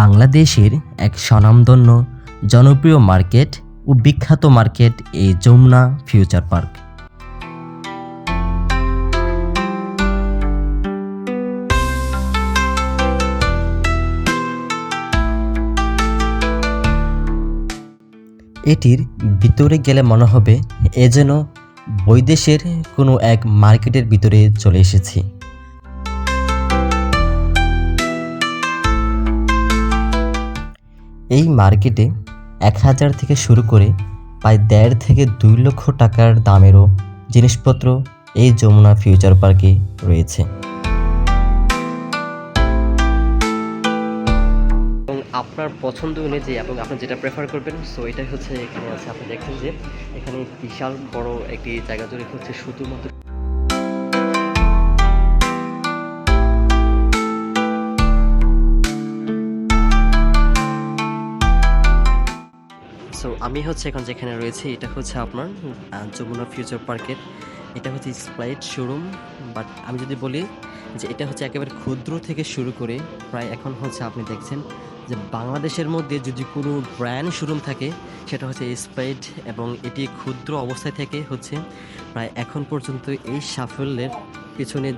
বাংলাদেশের এক স্বনামধন্য জনপ্রিয় মার্কেট ও বিখ্যাত মার্কেট এই যমুনা ফিউচার পার্ক। এটির ভিতরে গেলে মনে হবে এ যেন বৈদেশের কোনো এক মার্কেটের ভিতরে চলে এসেছি। এই মার্কেটে এক হাজার থেকে শুরু করে প্রায় দেড় থেকে দুই লক্ষ টাকার দামেরও জিনিসপত্র এই যমুনা ফিউচার পার্কে রয়েছে। আপনার পছন্দ অনুযায়ী এবং আপনি যেটা প্রেফার করবেন সো এটাই হচ্ছে এখানে আছে। আপনি দেখছেন যে এখানে বিশাল বড় একটি জায়গা জুড়ে হচ্ছে শুধুমাত্র সো আমি হচ্ছে এখন যেখানে রয়েছে, এটা হচ্ছে আপনার যমুনা ফিউচার পার্কের। এটা হচ্ছে স্প্লাইট শোরুম, বাট আমি যদি বলি যে এটা হচ্ছে একেবারে ক্ষুদ্র থেকে শুরু করে প্রায় এখন হচ্ছে আপনি দেখছেন যে বাংলাদেশের মধ্যে যদি কোনো ব্র্যান্ড শোরুম থাকে, সেটা হচ্ছে স্প্রাইট এবং এটি ক্ষুদ্র অবস্থায় থেকে হচ্ছে প্রায় এখন পর্যন্ত এই সাফল্যের পিছনে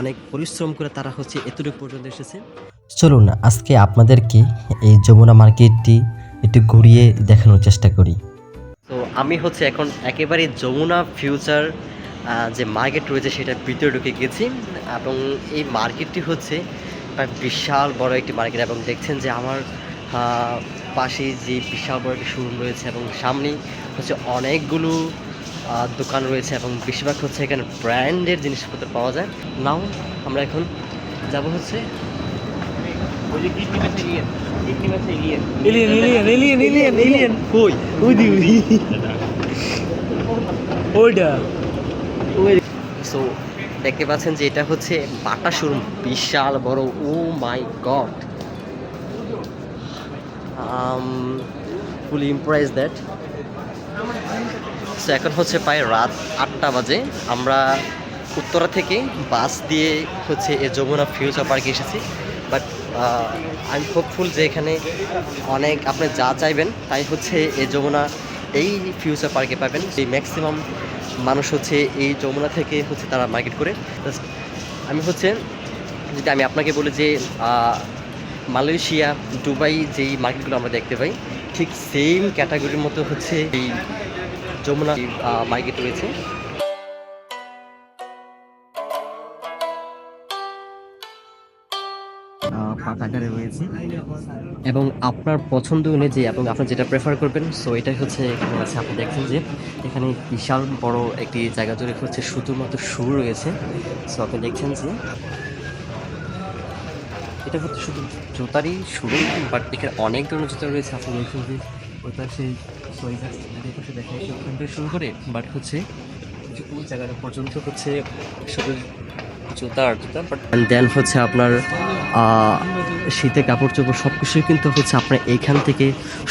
অনেক পরিশ্রম করে তারা হচ্ছে এতটুকু পর্যন্ত এসেছে। চলুন আজকে আপনাদেরকে এই যমুনা মার্কেটটি একটু ঘুরিয়ে দেখানোর চেষ্টা করি। তো আমি হচ্ছে এখন একেবারে যমুনা ফিউচার যে মার্কেট রয়েছে সেটা ভিতরে ঢুকে গেছি এবং এই মার্কেটটি হচ্ছে বিশাল বড় একটি মার্কেট এবং দেখছেন যে আমার পাশে যে বিশাল বড় একটি শোরুম রয়েছে এবং সামনেই হচ্ছে অনেকগুলো দোকান রয়েছে এবং বেশিরভাগ হচ্ছে এখানে ব্র্যান্ডের জিনিসপত্র পাওয়া যায়। নাও আমরা এখন যাব হচ্ছে সো দেখতে পাচ্ছেন যে এটা হচ্ছে বাটা শোরুম বিশাল বড় ও my god fully impressed that so এখন হচ্ছে প্রায় রাত আটটা বাজে। আমরা উত্তরা থেকে বাস দিয়ে হচ্ছে এ যমুনা ফিউচার পার্কে এসেছি। বাট আমি হোপফুল যে এখানে অনেক আপনি যা চাইবেন তাই হচ্ছে এই যমুনা, এই ফিউচার পার্কে পাবেন। এই ম্যাক্সিমাম মানুষ হচ্ছে এই যমুনা থেকে হচ্ছে তারা মার্কেট করে। আমি হচ্ছে, যদি আমি আপনাকে বলি যে মালয়েশিয়া, দুবাই যেই মার্কেটগুলো আমরা দেখতে পাই, ঠিক সেম ক্যাটাগরির মতো হচ্ছে এই যমুনা মার্কেট রয়েছে পাতাকারে রয়েছে। এবং আপনার পছন্দ অনুযায়ী এবং আপনার যেটা প্রেফার করবেন সো এটাই হচ্ছে এখানে আছে। আপনি দেখছেন যে, এখানে বিশাল বড় একটি জায়গা জুড়ে হচ্ছে শুধুমাত্র শু রয়েছে। সো আপনি দেখছেন যে, এটা হচ্ছে শুধু জুতারই শুরু বাট এখানে অনেক ধরনের জুতা রয়েছে। আপনি দেখছেন যে এই পাশে দেখা শুরু করে বাট হচ্ছে ওই জায়গাটা পর্যন্ত হচ্ছে, শুধু জুতা আর জুতা বাট দেন হচ্ছে আপনার শীতে কাপড় চোপড় সব কিছুই কিন্তু হচ্ছে আপনার এইখান থেকে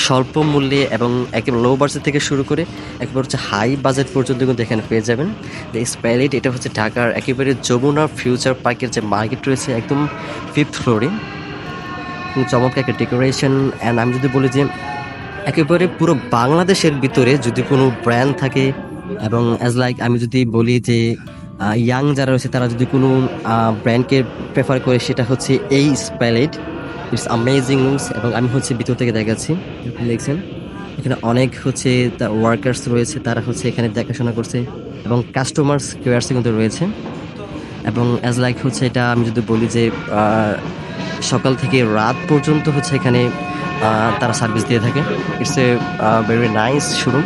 স্বল্প মূল্যে এবং একেবারে লো বাজেট থেকে শুরু করে একেবারে হচ্ছে হাই বাজেট পর্যন্ত কিন্তু এখানে পেয়ে যাবেন। স্প্যালিট এটা হচ্ছে ঢাকার একেবারে যমুনা ফিউচার পার্কের যে মার্কেট রয়েছে একদম ফিফথ ফ্লোরে চমৎকার একটা ডেকোরেশন অ্যান্ড আমি যদি বলি যে একেবারে পুরো বাংলাদেশের ভিতরে যদি কোনো ব্র্যান্ড থাকে, এবং অ্যাজ লাইক আমি যদি বলি যে ইয়াং যারা রয়েছে, তারা যদি কোনো ব্র্যান্ডকে প্রেফার করে, সেটা হচ্ছে এই স্প্যালেট ইটস অ্যামেজিং লুকস এবং আমি হচ্ছে ভিতর থেকে দেখাচ্ছি আপনি দেখছেন? এখানে অনেক হচ্ছে ওয়ার্কার্স রয়েছে, তারা হচ্ছে এখানে দেখাশোনা করছে এবং কাস্টমার্স কেয়ার্সে কিন্তু রয়েছে। এবং অ্যাজ লাইক হচ্ছে এটা আমি যদি বলি যে সকাল থেকে রাত পর্যন্ত হচ্ছে এখানে তারা সার্ভিস দিয়ে থাকে। It's a very nice showroom